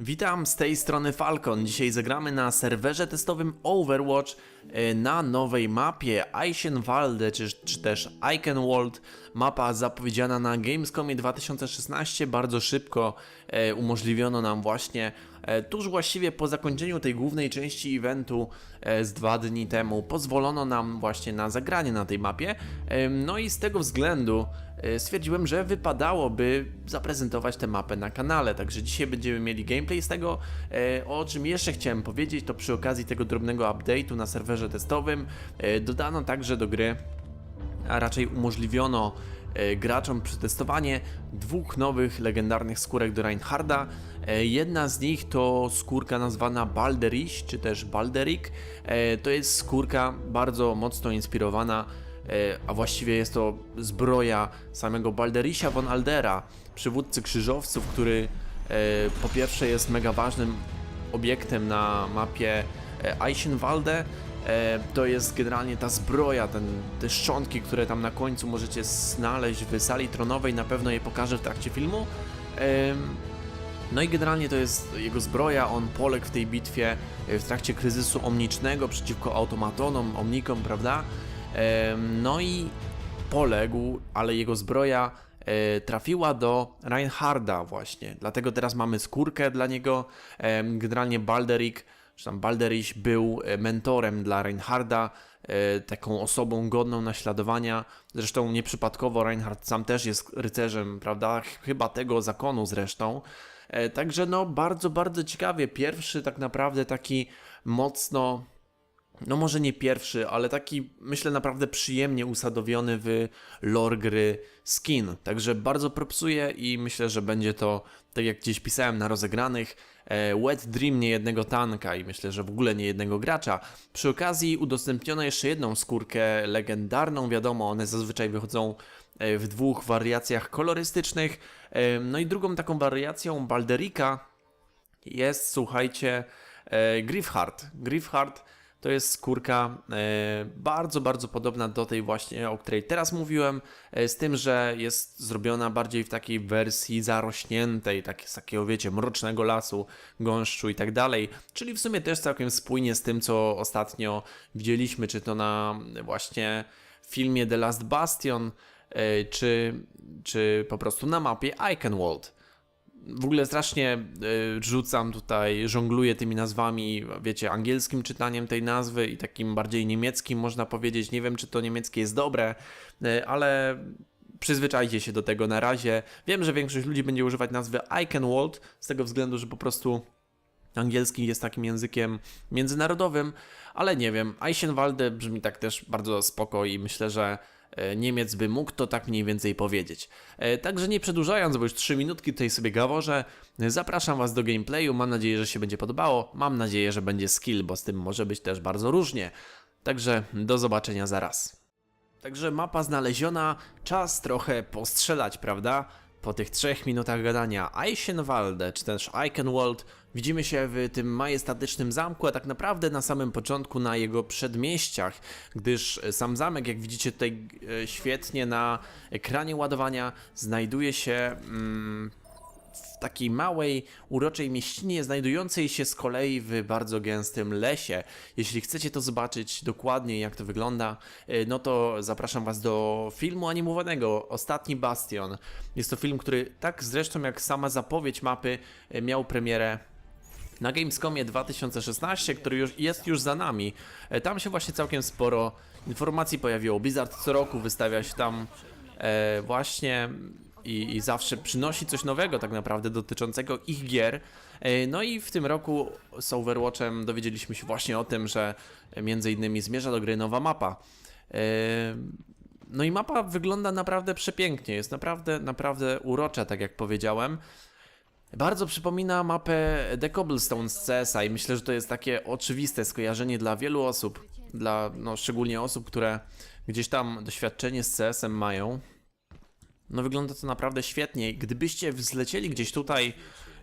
Witam z tej strony Falcon. Dzisiaj zagramy na serwerze testowym Overwatch e, na nowej mapie Eichenwalde, czy, czy też Eichenwald. Mapa zapowiedziana na Gamescomie 2016. Bardzo szybko e, umożliwiono nam właśnie, e, tuż właściwie po zakończeniu tej głównej części eventu z dwa dni temu, pozwolono nam właśnie na zagranie na tej mapie. No i z tego względu stwierdziłem, że wypadałoby zaprezentować tę mapę na kanale. Także dzisiaj będziemy mieli gameplay z tego. E, O czym jeszcze chciałem powiedzieć, to przy okazji tego drobnego update'u na serwerze testowym e, dodano także do gry, a raczej umożliwiono e, graczom przetestowanie dwóch nowych legendarnych skórek do Reinharda. E, Jedna z nich to skórka nazwana Balderich, czy też Balderik. E, To jest skórka bardzo mocno inspirowana E, a właściwie jest to zbroja samego Balderisia von Aldera, przywódcy krzyżowców, który e, po pierwsze jest mega ważnym obiektem na mapie e, Eichenwalde. E, To jest generalnie ta zbroja, ten, te szczątki, które tam na końcu możecie znaleźć w sali tronowej, na pewno je pokażę w trakcie filmu. No i generalnie to jest jego zbroja, on poległ w tej bitwie e, w trakcie kryzysu omnicznego przeciwko automatonom, omnikom, prawda? No i poległ, ale jego zbroja e, trafiła do Reinharda właśnie. Dlatego teraz mamy skórkę dla niego. Generalnie Balderik, czy tam Balderich był e, mentorem dla Reinharda, e, taką osobą godną naśladowania. Zresztą nieprzypadkowo Reinhard sam też jest rycerzem, prawda? Ch- Chyba tego zakonu zresztą. Także no bardzo, bardzo ciekawie. Pierwszy tak naprawdę taki mocno no może nie pierwszy, ale taki myślę naprawdę przyjemnie usadowiony w lore gry skin. Także bardzo propsuję i myślę, że będzie to, tak jak gdzieś pisałem na rozegranych, e, wet dream nie jednego tanka i myślę, że w ogóle nie jednego gracza. Przy okazji udostępniono jeszcze jedną skórkę legendarną, wiadomo, one zazwyczaj wychodzą e, w dwóch wariacjach kolorystycznych. E, No i drugą taką wariacją Balderika jest, słuchajcie, Griffhard. Griffhard to jest skórka e, bardzo, bardzo podobna do tej właśnie, o której teraz mówiłem, e, z tym, że jest zrobiona bardziej w takiej wersji zarośniętej, tak, z takiego, wiecie, mrocznego lasu, gąszczu i tak dalej, czyli w sumie też całkiem spójnie z tym, co ostatnio widzieliśmy, czy to na właśnie filmie The Last Bastion, e, czy, czy po prostu na mapie Eichenwald w ogóle strasznie y, rzucam tutaj, żongluję tymi nazwami, wiecie, angielskim czytaniem tej nazwy i takim bardziej niemieckim można powiedzieć. Nie wiem, czy to niemieckie jest dobre, y, ale przyzwyczajcie się do tego na razie. Wiem, że większość ludzi będzie używać nazwy Eichenwald z tego względu, że po prostu angielski jest takim językiem międzynarodowym, ale nie wiem, Eichenwalde brzmi tak też bardzo spoko i myślę, że e, Niemiec by mógł to tak mniej więcej powiedzieć. E, Także nie przedłużając, bo już 3 minutki tutaj sobie gaworzę, e, zapraszam Was do gameplayu, mam nadzieję, że się będzie podobało, mam nadzieję, że będzie skill, bo z tym może być też bardzo różnie. Także do zobaczenia zaraz. Także mapa znaleziona, czas trochę postrzelać, prawda? Po tych trzech minutach gadania Eichenwalde, czy też Eichenwald, widzimy się w tym majestatycznym zamku, a tak naprawdę na samym początku na jego przedmieściach, gdyż sam zamek, jak widzicie tutaj e, świetnie na ekranie ładowania, znajduje się mm, takiej małej, uroczej mieścinie, znajdującej się z kolei w bardzo gęstym lesie. Jeśli chcecie to zobaczyć dokładnie, jak to wygląda, y, no to zapraszam Was do filmu animowanego Ostatni Bastion. Jest to film, który tak zresztą jak sama zapowiedź mapy y, miał premierę na Gamescomie 2016, który już jest już za nami. E, Tam się właśnie całkiem sporo informacji pojawiło. Blizzard co roku wystawia się tam e, właśnie i, i zawsze przynosi coś nowego tak naprawdę dotyczącego ich gier. E, No i w tym roku z Overwatchem dowiedzieliśmy się właśnie o tym, że między innymi zmierza do gry nowa mapa. E, No i mapa wygląda naprawdę przepięknie, jest naprawdę, naprawdę urocza, tak jak powiedziałem. Bardzo przypomina mapę The Cobblestone z CS-a i myślę, że to jest takie oczywiste skojarzenie dla wielu osób, dla no, szczególnie osób, które gdzieś tam doświadczenie z CS-em mają. No wygląda to naprawdę świetnie. Gdybyście wzlecieli gdzieś tutaj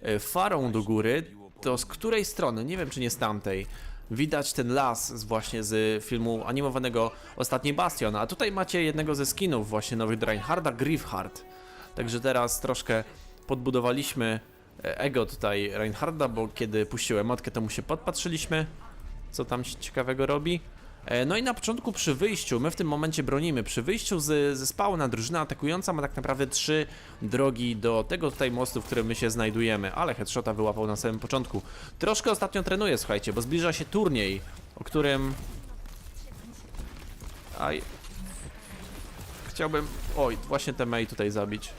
e, farą do góry, to z której strony, nie wiem czy nie z tamtej, widać ten las właśnie z filmu animowanego Ostatni Bastion, a tutaj macie jednego ze skinów właśnie nowych do Reinharda, Griffhard. Także teraz troszkę podbudowaliśmy e, ego tutaj Reinharda, bo kiedy puściłem motkę, to mu się podpatrzyliśmy, co tam się ciekawego robi. E, No i na początku przy wyjściu, my w tym momencie bronimy, przy wyjściu z, ze spawna drużyna atakująca ma tak naprawdę trzy drogi do tego tutaj mostu, w którym my się znajdujemy, ale headshota wyłapał na samym początku. Troszkę ostatnio trenuję, słuchajcie, bo zbliża się turniej, o którym... Aj... Chciałbym... Oj, właśnie te Mei tutaj zabić.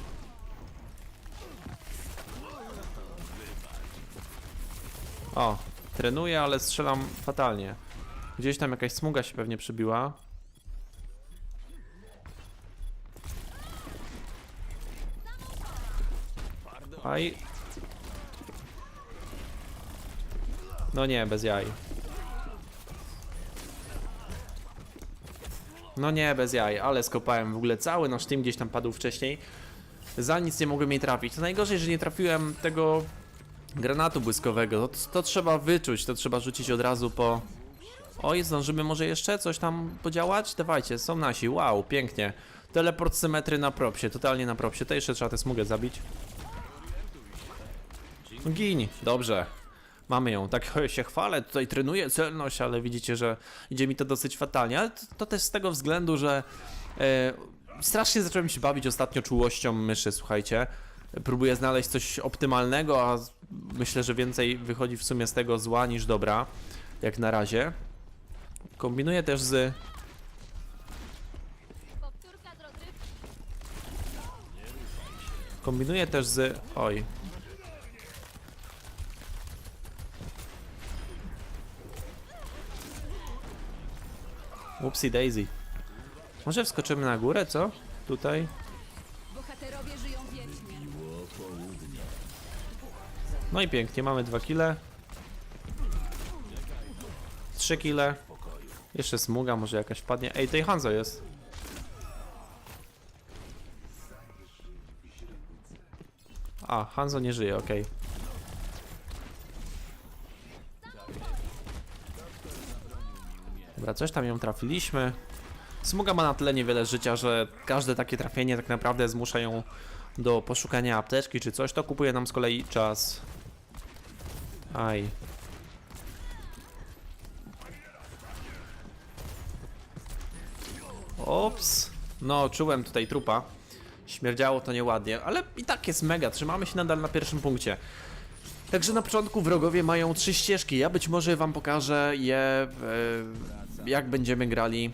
O, trenuję, ale strzelam fatalnie. Gdzieś tam jakaś smuga się pewnie przybiła. Aj. No nie, bez jaj. No nie, bez jaj, ale skopałem w ogóle cały nasz team gdzieś tam padł wcześniej. Za nic nie mogłem jej trafić. To najgorzej, że nie trafiłem tego granatu błyskowego. To, to trzeba wyczuć, to trzeba rzucić od razu po... Oj, zdążymy może jeszcze coś tam podziałać? Dawajcie, są nasi, wow, pięknie. Teleport symetry na propsie, totalnie na propsie. To jeszcze trzeba tę smugę zabić. Gin, dobrze. Mamy ją, tak się chwalę, tutaj trenuję celność, ale widzicie, że idzie mi to dosyć fatalnie, ale to, to też z tego względu, że e, strasznie zacząłem się bawić ostatnio czułością myszy, słuchajcie. Próbuję znaleźć coś optymalnego, a myślę, że więcej wychodzi w sumie z tego zła niż dobra, jak na razie. Kombinuję też z... Kombinuję też z... Oj. Upsi daisy. Może wskoczymy na górę, co? Tutaj? Bohaterowie żyją wiecznie. No i pięknie, mamy dwa kile. Trzy kile. Jeszcze smuga, może jakaś wpadnie. Ej, tej Hanzo jest. A, Hanzo nie żyje, okej. Dobra, coś tam ją trafiliśmy. Smuga ma na tyle niewiele życia, że każde takie trafienie tak naprawdę zmusza ją do poszukania apteczki czy coś, to kupuje nam z kolei czas. Aj. Ops. No, czułem tutaj trupa. Śmierdziało to nieładnie, ale i tak jest mega. Trzymamy się nadal na pierwszym punkcie. Także na początku wrogowie mają trzy ścieżki. Ja być może wam pokażę je, e, jak będziemy grali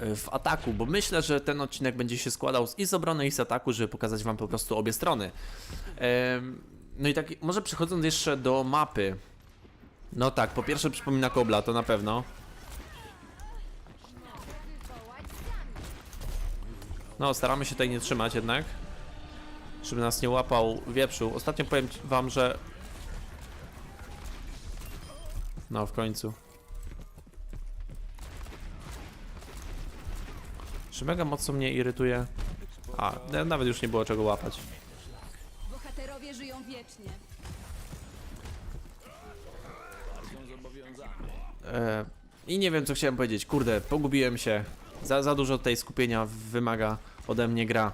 e, w ataku, bo myślę, że ten odcinek będzie się składał z, i z obrony, i z ataku, żeby pokazać wam po prostu obie strony. Em, No i tak, może przechodząc jeszcze do mapy. No tak, po pierwsze przypomina Kobla, to na pewno. No, staramy się tutaj nie trzymać jednak. Żeby nas nie łapał wieprzu. Ostatnio powiem wam, że... No, w końcu. Czy mega mocno mnie irytuje? A, n- nawet już nie było czego łapać. Bohaterowie żyją wiecznie. E, I nie wiem, co chciałem powiedzieć. Kurde, pogubiłem się. Za, za dużo tutaj skupienia wymaga ode mnie gra.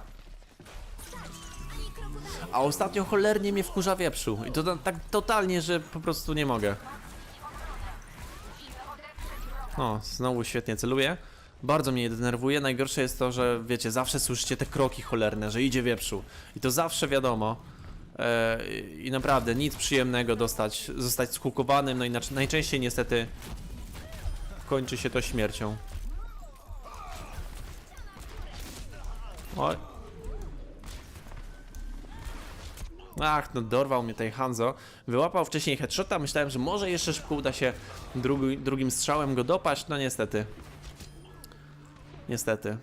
A ostatnio cholernie mnie wkurza wieprzu. I to ta- tak totalnie, że po prostu nie mogę. No, znowu świetnie celuję. Bardzo mnie denerwuje. Najgorsze jest to, że wiecie, zawsze słyszycie te kroki cholerne, że idzie wieprzu. I to zawsze wiadomo. E, I naprawdę nic przyjemnego dostać, zostać skukowanym, no i najczęściej niestety kończy się to śmiercią. Oj. Ach, no dorwał mnie tutaj Hanzo. Wyłapał wcześniej headshota, myślałem, że może jeszcze szybko uda się drugi, drugim strzałem go dopaść, no niestety. Niestety.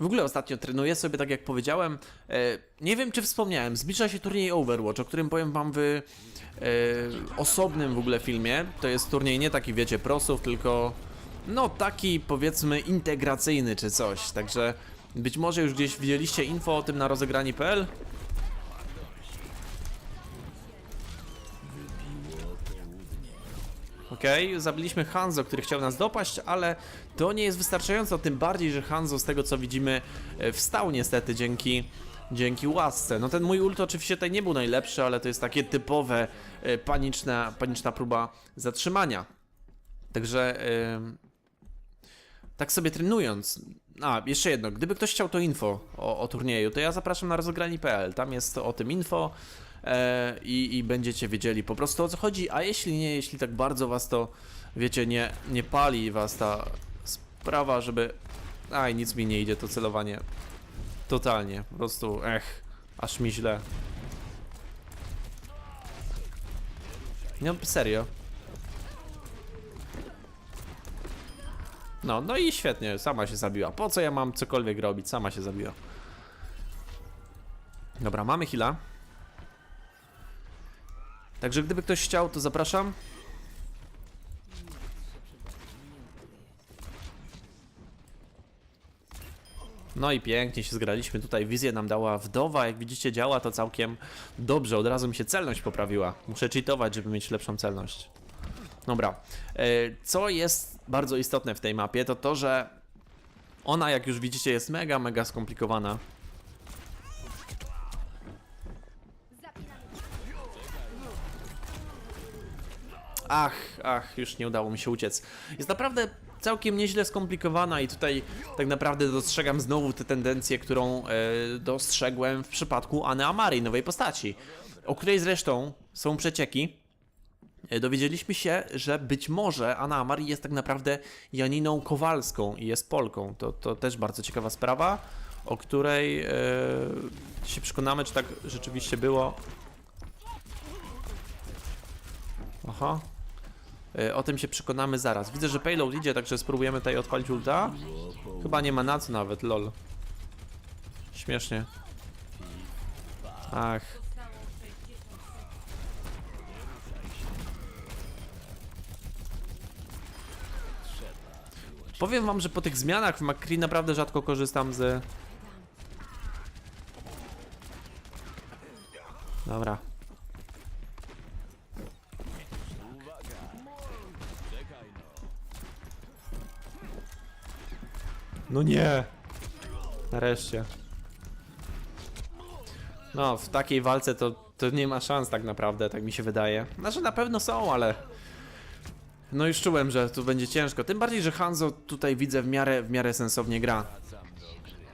W ogóle ostatnio trenuję sobie, tak jak powiedziałem. E, nie wiem, czy wspomniałem, zbliża się turniej Overwatch, o którym powiem wam w e, osobnym w ogóle filmie. To jest turniej nie taki, wiecie, prosów, tylko no taki powiedzmy integracyjny czy coś. Także być może już gdzieś widzieliście info o tym na rozegrani.pl. Okej, zabiliśmy Hanzo, który chciał nas dopaść, ale to nie jest wystarczająco, tym bardziej, że Hanzo z tego co widzimy e, wstał niestety dzięki dzięki łasce. No ten mój ult oczywiście tutaj nie był najlepszy, ale to jest takie typowe e, paniczna, paniczna próba zatrzymania. Także tak sobie trenując. A, jeszcze jedno. Gdyby ktoś chciał to info o, o turnieju, to ja zapraszam na rozgrani.pl. Tam jest o tym info e, i, i będziecie wiedzieli po prostu o co chodzi. A jeśli nie, jeśli tak bardzo was to, wiecie, nie, nie pali was ta sprawa, żeby. Aj, nic mi nie idzie to celowanie. Totalnie. Po prostu, ech, aż mi źle. No, serio. No, no i świetnie, sama się zabiła. Po co ja mam cokolwiek robić? Sama się zabiła. Dobra, mamy heala. Także gdyby ktoś chciał, to zapraszam. No i pięknie się zgraliśmy. Tutaj wizję nam dała wdowa. Jak widzicie, działa to całkiem dobrze. Od razu mi się celność poprawiła. Muszę cheatować, żeby mieć lepszą celność. Dobra. E, Co jest bardzo istotne w tej mapie, to to, że ona, jak już widzicie, jest mega, mega skomplikowana. Ach, ach, już nie udało mi się uciec. Jest naprawdę całkiem nieźle skomplikowana i tutaj tak naprawdę dostrzegam znowu tę tendencję, którą e, dostrzegłem w przypadku Anny Amari, nowej postaci, o której zresztą są przecieki, dowiedzieliśmy się, że być może Anna Amari jest tak naprawdę Janiną Kowalską i jest Polką. To, to też bardzo ciekawa sprawa, o której e, się przekonamy, czy tak rzeczywiście było. Aha. E, o tym się przekonamy zaraz. Widzę, że payload idzie, także spróbujemy tutaj odpalić ulta. Chyba nie ma na co nawet, lol. Śmiesznie. Ach. Powiem wam, że po tych zmianach w McCree naprawdę rzadko korzystam z... Dobra. No nie! Nareszcie. No, w takiej walce to, to nie ma szans tak naprawdę, tak mi się wydaje. Znaczy na pewno są, ale... No już czułem, że tu będzie ciężko. Tym bardziej, że Hanzo tutaj widzę w miarę, w miarę sensownie gra.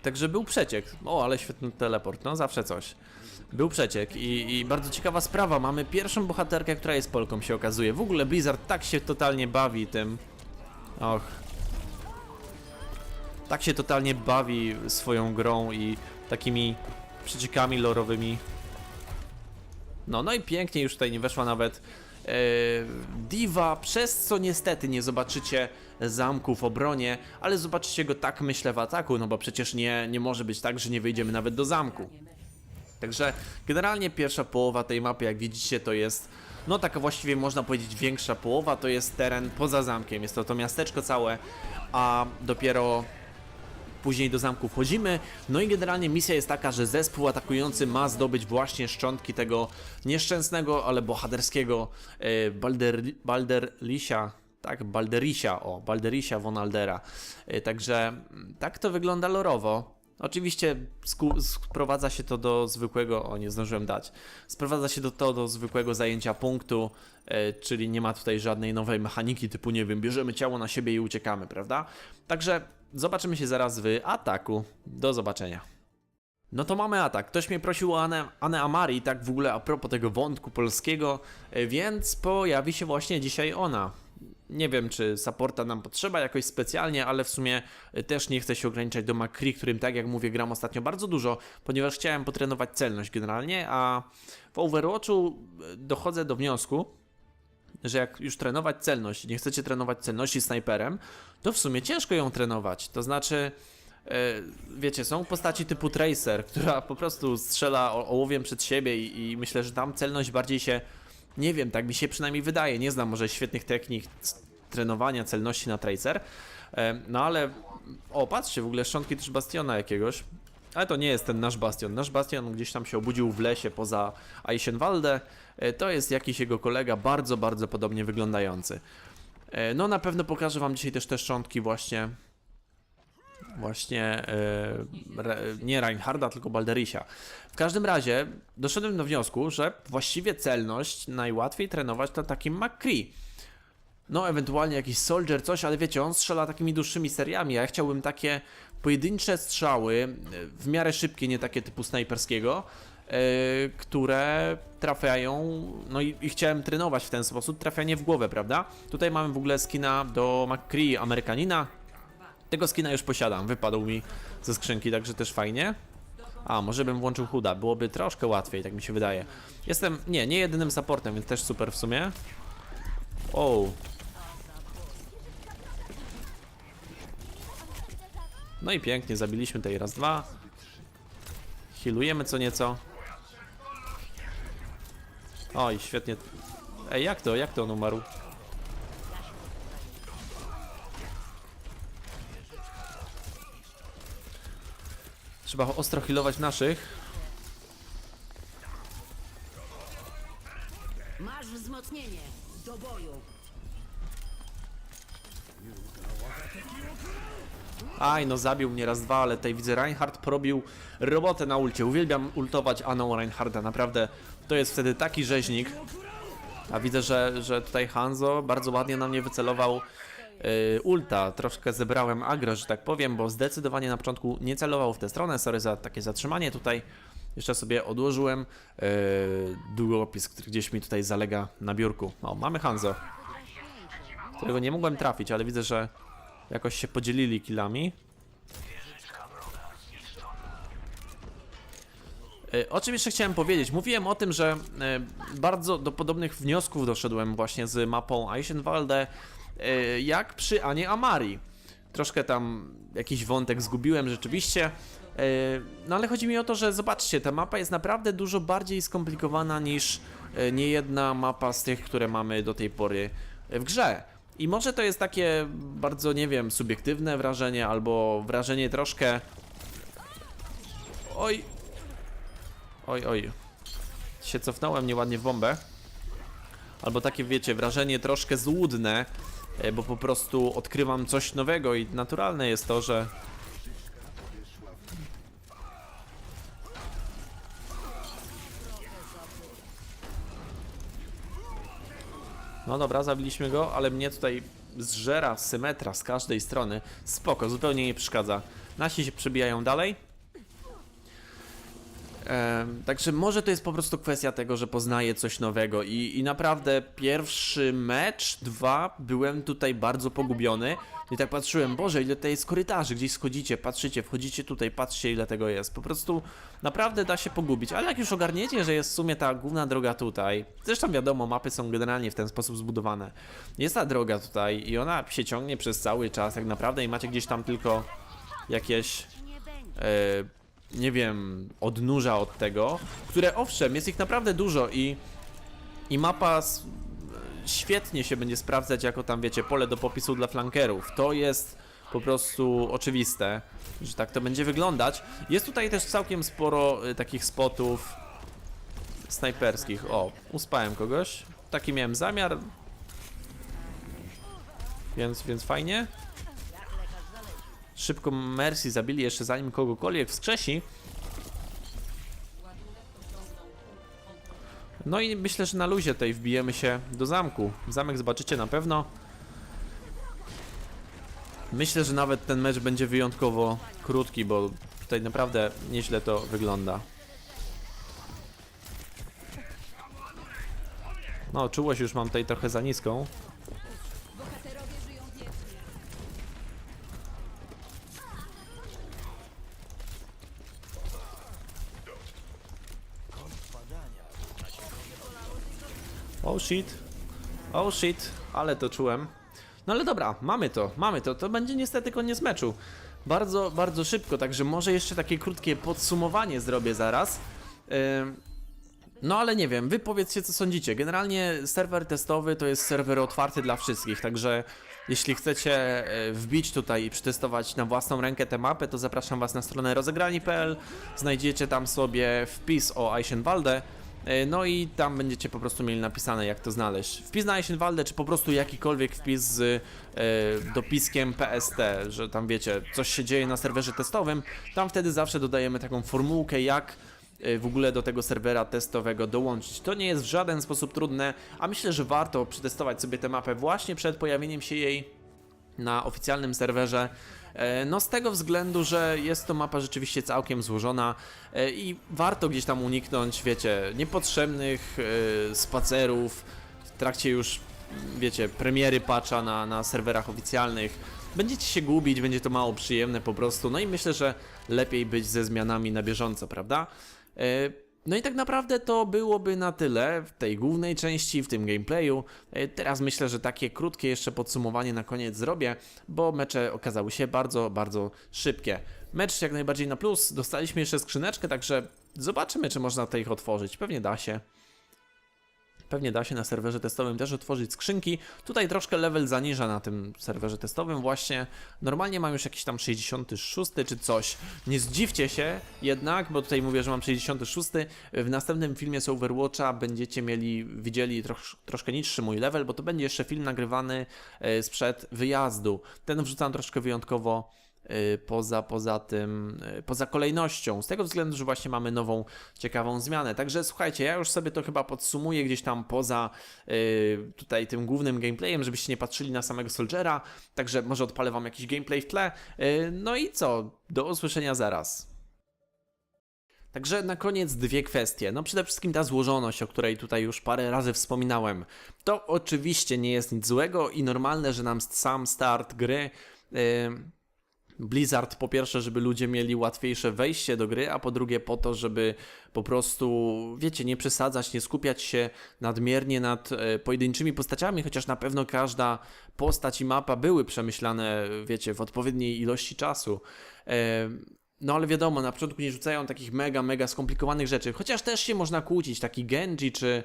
Także był przeciek. O, ale świetny teleport, no zawsze coś. Był przeciek i, i bardzo ciekawa sprawa. Mamy pierwszą bohaterkę, która jest Polką, się okazuje. W ogóle Blizzard tak się totalnie bawi tym. Och. Tak się totalnie bawi swoją grą i takimi przeciekami lorowymi. No, no i pięknie już tutaj nie weszła nawet Diva, przez co niestety nie zobaczycie zamku w obronie, ale zobaczycie go tak myślę w ataku, no bo przecież nie, nie może być tak, że nie wyjdziemy nawet do zamku. Także generalnie pierwsza połowa tej mapy, jak widzicie, to jest, no taka właściwie można powiedzieć większa połowa, to jest teren poza zamkiem, jest to to miasteczko całe, a dopiero Później do zamku wchodzimy. No i generalnie misja jest taka, że zespół atakujący ma zdobyć właśnie szczątki tego nieszczęsnego, ale bohaterskiego e, Balder, Balderlisia. Tak, Balderisia, o, Balderisia von Aldera. E, Także mm, tak to wygląda lorowo. Oczywiście sprowadza się to do zwykłego, o nie zdążyłem dać, sprowadza się do to do zwykłego zajęcia punktu, e, czyli nie ma tutaj żadnej nowej mechaniki typu, nie wiem, bierzemy ciało na siebie i uciekamy, prawda? Także zobaczymy się zaraz w ataku. Do zobaczenia. No to mamy atak. Ktoś mnie prosił o Anę, Anę Amari, tak w ogóle a propos tego wątku polskiego, e, więc pojawi się właśnie dzisiaj ona. Nie wiem, czy supporta nam potrzeba jakoś specjalnie, ale w sumie e, też nie chcę się ograniczać do Macri, którym tak jak mówię gram ostatnio bardzo dużo, ponieważ chciałem potrenować celność generalnie, a w Overwatchu e, dochodzę do wniosku, że jak już trenować celność, nie chcecie trenować celności snajperem, to w sumie ciężko ją trenować. To znaczy, e, wiecie, są postaci typu Tracer, która po prostu strzela ołowiem przed siebie i, i myślę, że tam celność bardziej się, nie wiem, tak mi się przynajmniej wydaje, nie znam może świetnych technik trenowania celności na Tracer, no ale, o patrzcie, w ogóle szczątki też Bastiona jakiegoś, ale to nie jest ten nasz bastion. Nasz bastion gdzieś tam się obudził w lesie poza Eichenwalde. E, To jest jakiś jego kolega, bardzo, bardzo podobnie wyglądający. E, No na pewno pokażę wam dzisiaj też te szczątki właśnie właśnie e, nie Reinharda, tylko Balderisia. W każdym razie doszedłem do wniosku, że właściwie celność najłatwiej trenować na takim McCree. No, ewentualnie jakiś Soldier, coś, ale wiecie, on strzela takimi dłuższymi seriami, a ja chciałbym takie pojedyncze strzały, e, w miarę szybkie, nie takie typu snajperskiego, e, które trafiają, no i, i chciałem trenować w ten sposób, trafianie w głowę, prawda? Tutaj mamy w ogóle skina do McCree Amerykanina, tego skina już posiadam, wypadł mi ze skrzynki, także też fajnie. A, może bym włączył Huda, byłoby troszkę łatwiej, tak mi się wydaje. Jestem, nie, nie jedynym supportem, więc też super w sumie. O. No i pięknie, zabiliśmy tej raz, dwa. Healujemy co nieco. Oj, świetnie. Ej, jak to, jak to on umarł? Trzeba ostro healować naszych. Masz wzmocnienie. Do boju. Aj, no zabił mnie raz, dwa, ale tutaj widzę Reinhardt porobił robotę na ulcie. Uwielbiam ultować Aną Reinharda, naprawdę to jest wtedy taki rzeźnik. A widzę, że, że tutaj Hanzo bardzo ładnie na mnie wycelował ulta. Troszkę zebrałem agro, że tak powiem, bo zdecydowanie na początku nie celował w tę stronę. Sorry za takie zatrzymanie tutaj. Jeszcze sobie odłożyłem yy, długopis, który gdzieś mi tutaj zalega na biurku. O, mamy Hanzo, którego nie mogłem trafić, ale widzę, że jakoś się podzielili killami. E, O czym jeszcze chciałem powiedzieć? Mówiłem o tym, że e, bardzo do podobnych wniosków doszedłem właśnie z mapą Eichenwalde, e, jak przy Anie Amari. Troszkę tam jakiś wątek zgubiłem rzeczywiście. e, No ale chodzi mi o to, że zobaczcie, ta mapa jest naprawdę dużo bardziej skomplikowana niż e, niejedna mapa z tych, które mamy do tej pory w grze. I może to jest takie bardzo, nie wiem, subiektywne wrażenie, albo wrażenie troszkę. Oj. Oj, oj. Się cofnąłem nieładnie w bombę. Albo takie, wiecie, wrażenie troszkę złudne, e, bo po prostu odkrywam coś nowego i naturalne jest to, że. No dobra, zabiliśmy go, ale mnie tutaj zżera symetra z każdej strony. Spoko, zupełnie nie przeszkadza. Nasi się przebijają dalej. Także może to jest po prostu kwestia tego, że poznaję coś nowego i, i naprawdę pierwszy mecz, dwa, byłem tutaj bardzo pogubiony. I tak patrzyłem, Boże, ile tutaj jest korytarzy, gdzieś schodzicie, patrzycie, wchodzicie tutaj, patrzcie ile tego jest, po prostu naprawdę da się pogubić, ale jak już ogarniecie, że jest w sumie ta główna droga tutaj, zresztą wiadomo, mapy są generalnie w ten sposób zbudowane, jest ta droga tutaj i ona się ciągnie przez cały czas tak naprawdę i macie gdzieś tam tylko jakieś e, nie wiem, odnóża od tego, które owszem, jest ich naprawdę dużo i, i mapa świetnie się będzie sprawdzać jako tam, wiecie, pole do popisu dla flankerów. To jest po prostu oczywiste, że tak to będzie wyglądać. Jest tutaj też całkiem sporo y, takich spotów snajperskich. O, uspałem kogoś. Taki miałem zamiar. Więc, więc fajnie. Szybko Mercy zabili jeszcze zanim kogokolwiek wskrzesi. No i myślę, że na luzie tutaj wbijemy się do zamku. Zamek zobaczycie na pewno. Myślę, że nawet ten mecz będzie wyjątkowo krótki, bo tutaj naprawdę nieźle to wygląda. No, czułość już mam tutaj trochę za niską. Oh shit. Oh shit, ale to czułem. No ale dobra, mamy to, mamy to. To będzie niestety koniec meczu. Bardzo, bardzo szybko, także może jeszcze takie krótkie podsumowanie zrobię zaraz. Ym, No ale nie wiem, wy powiedzcie co sądzicie. Generalnie serwer testowy to jest serwer otwarty dla wszystkich, także jeśli chcecie e, wbić tutaj i przetestować na własną rękę tę mapę, to zapraszam was na stronę rozegrani.pl. Znajdziecie tam sobie wpis o Eichenwalde. E, No i tam będziecie po prostu mieli napisane jak to znaleźć. Wpis na Eichenwalde, czy po prostu jakikolwiek wpis z e, dopiskiem PST, że tam wiecie, coś się dzieje na serwerze testowym, tam wtedy zawsze dodajemy taką formułkę jak e, w ogóle do tego serwera testowego dołączyć. To nie jest w żaden sposób trudne, a myślę, że warto przetestować sobie tę mapę właśnie przed pojawieniem się jej na oficjalnym serwerze. E, No z tego względu, że jest to mapa rzeczywiście całkiem złożona e, i warto gdzieś tam uniknąć, wiecie, niepotrzebnych e, spacerów w trakcie już, wiecie, premiery patcha na, na serwerach oficjalnych. Będziecie się gubić, będzie to mało przyjemne po prostu, no i myślę, że lepiej być ze zmianami na bieżąco, prawda? No i tak naprawdę to byłoby na tyle w tej głównej części, w tym gameplayu. E, Teraz myślę, że takie krótkie jeszcze podsumowanie na koniec zrobię, bo mecze okazały się bardzo, bardzo szybkie. Mecz jak najbardziej na plus, dostaliśmy jeszcze skrzyneczkę, także zobaczymy, czy można tutaj ich otworzyć. Pewnie da się. Pewnie da się na serwerze testowym też otworzyć skrzynki. Tutaj troszkę level zaniża na tym serwerze testowym właśnie. Normalnie mam już jakiś tam 66 czy coś. Nie zdziwcie się jednak, bo tutaj mówię, że mam 66. W następnym filmie z Overwatcha będziecie mieli, widzieli trosz, troszkę niższy mój level, bo to będzie jeszcze film nagrywany e, sprzed wyjazdu. Ten wrzucam troszkę wyjątkowo poza, poza tym, y, poza kolejnością, z tego względu, że właśnie mamy nową, ciekawą zmianę. Także słuchajcie, ja już sobie to chyba podsumuję gdzieś tam poza y, tutaj tym głównym gameplayem, żebyście nie patrzyli na samego Soldiera, także może odpalę wam jakiś gameplay w tle. Y, no i co? Do usłyszenia zaraz. Także na koniec dwie kwestie. No przede wszystkim ta złożoność, o której tutaj już parę razy wspominałem. To oczywiście nie jest nic złego i normalne, że nam sam start gry yy, Blizzard po pierwsze, żeby ludzie mieli łatwiejsze wejście do gry, a po drugie po to, żeby po prostu, wiecie, nie przesadzać, nie skupiać się nadmiernie nad e, pojedynczymi postaciami, chociaż na pewno każda postać i mapa były przemyślane, wiecie, w odpowiedniej ilości czasu. E, no ale wiadomo, na początku nie rzucają takich mega, mega skomplikowanych rzeczy, chociaż też się można kłócić, taki Genji czy,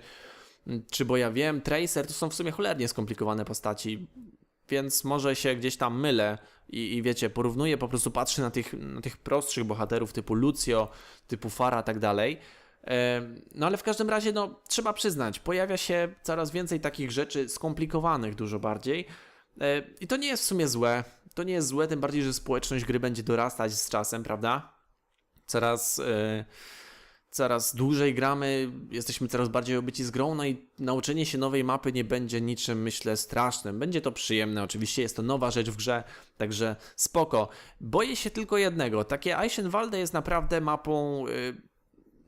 czy bo ja wiem, Tracer to są w sumie cholernie skomplikowane postaci więc może się gdzieś tam mylę i, i wiecie, porównuję, po prostu patrzę na tych, na tych prostszych bohaterów typu Lucio, typu Fara, tak dalej. No ale w każdym razie, no trzeba przyznać, pojawia się coraz więcej takich rzeczy skomplikowanych dużo bardziej. I to nie jest w sumie złe. To nie jest złe, tym bardziej, że społeczność gry będzie dorastać z czasem, prawda? Coraz. e, coraz dłużej gramy, jesteśmy coraz bardziej obyci z grą, no i nauczenie się nowej mapy nie będzie niczym, myślę, strasznym. Będzie to przyjemne, oczywiście jest to nowa rzecz w grze, także spoko. Boję się tylko jednego, takie Eichenwalde jest naprawdę mapą, y,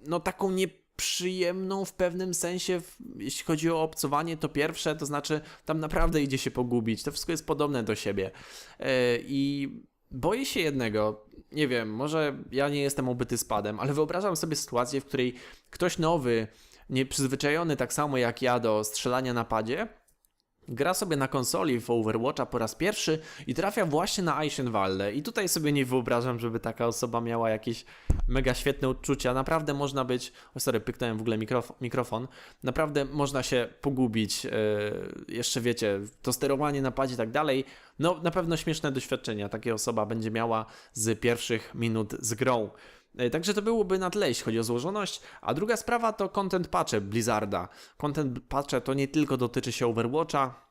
no taką nieprzyjemną w pewnym sensie, jeśli chodzi o obcowanie, to pierwsze, to znaczy tam naprawdę idzie się pogubić, to wszystko jest podobne do siebie. Y, I boję się jednego, nie wiem, może ja nie jestem obyty spadem, ale wyobrażam sobie sytuację, w której ktoś nowy, nieprzyzwyczajony tak samo jak ja do strzelania na padzie, gra sobie na konsoli w Overwatcha po raz pierwszy i trafia właśnie na Eichenwalde. I tutaj sobie nie wyobrażam, żeby taka osoba miała jakieś mega świetne uczucia. Naprawdę można być. O, sorry, pyknąłem w ogóle mikrof- mikrofon. Naprawdę można się pogubić. Yy, jeszcze wiecie, to sterowanie na padzie i tak dalej. No, na pewno śmieszne doświadczenia taka osoba będzie miała z pierwszych minut z grą. E, Także to byłoby na tle, jeśli chodzi o złożoność. A druga sprawa to content patche Blizzarda. Content patche to nie tylko dotyczy się Overwatcha,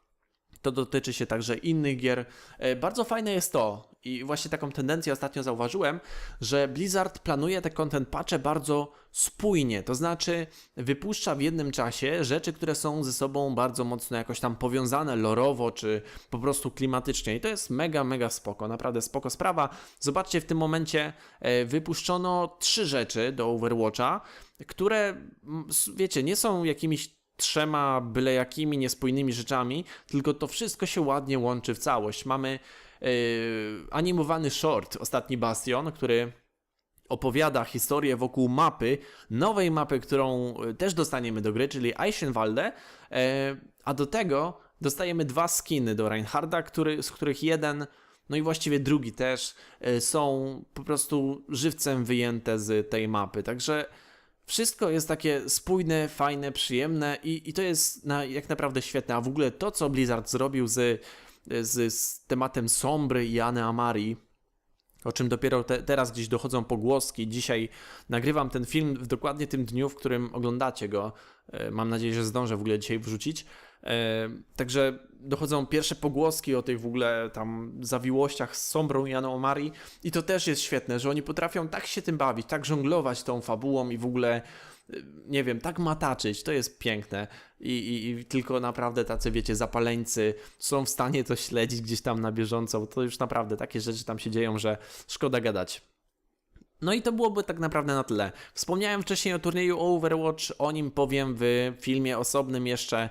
to dotyczy się także innych gier. E, Bardzo fajne jest to, i właśnie taką tendencję ostatnio zauważyłem, że Blizzard planuje te content patche bardzo spójnie, to znaczy wypuszcza w jednym czasie rzeczy, które są ze sobą bardzo mocno jakoś tam powiązane lorowo, czy po prostu klimatycznie. I to jest mega, mega spoko, naprawdę spoko sprawa. Zobaczcie, w tym momencie e, wypuszczono trzy rzeczy do Overwatcha, które, wiecie, nie są jakimiś trzema byle jakimi niespójnymi rzeczami, tylko to wszystko się ładnie łączy w całość. Mamy animowany short, ostatni Bastion, który opowiada historię wokół mapy, nowej mapy, którą y, też dostaniemy do gry, czyli Eichenwalde, e, a do tego dostajemy dwa skiny do Reinharda, który, z których jeden, no i właściwie drugi też, są po prostu żywcem wyjęte z tej mapy, także wszystko jest takie spójne, fajne, przyjemne i, i to jest na, jak naprawdę świetne. A w ogóle to, co Blizzard zrobił z, z, z tematem Sombry i Anny Amari, o czym dopiero te, teraz gdzieś dochodzą pogłoski. Dzisiaj nagrywam ten film w dokładnie tym dniu, w którym oglądacie go. E, Mam nadzieję, że zdążę w ogóle dzisiaj wrzucić. E, Także dochodzą pierwsze pogłoski o tych w ogóle tam zawiłościach z Sombrą i Janą Omari i to też jest świetne, że oni potrafią tak się tym bawić, tak żonglować tą fabułą i w ogóle nie wiem, tak mataczyć, to jest piękne I, i, i tylko naprawdę tacy, wiecie, zapaleńcy są w stanie to śledzić gdzieś tam na bieżąco, bo to już naprawdę takie rzeczy tam się dzieją, że szkoda gadać. No i to byłoby tak naprawdę na tyle. Wspomniałem wcześniej o turnieju Overwatch, o nim powiem w filmie osobnym jeszcze.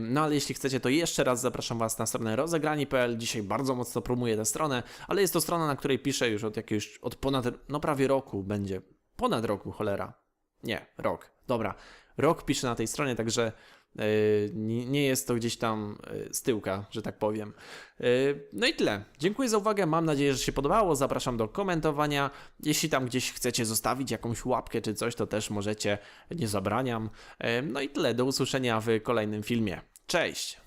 No ale jeśli chcecie, to jeszcze raz zapraszam Was na stronę rozegrani.pl. Dzisiaj bardzo mocno promuję tę stronę, ale jest to strona, na której piszę już od jakiegoś, od ponad, no prawie roku będzie. Ponad roku, cholera. Nie, rok. Dobra. Rok piszę na tej stronie, także yy, nie, jest to gdzieś tam yy, z tyłka, że tak powiem. Yy, no i tyle. Dziękuję za uwagę. Mam nadzieję, że się podobało. Zapraszam do komentowania. Jeśli tam gdzieś chcecie zostawić jakąś łapkę czy coś, to też możecie. Nie zabraniam. No i tyle. Do usłyszenia w kolejnym filmie. Cześć!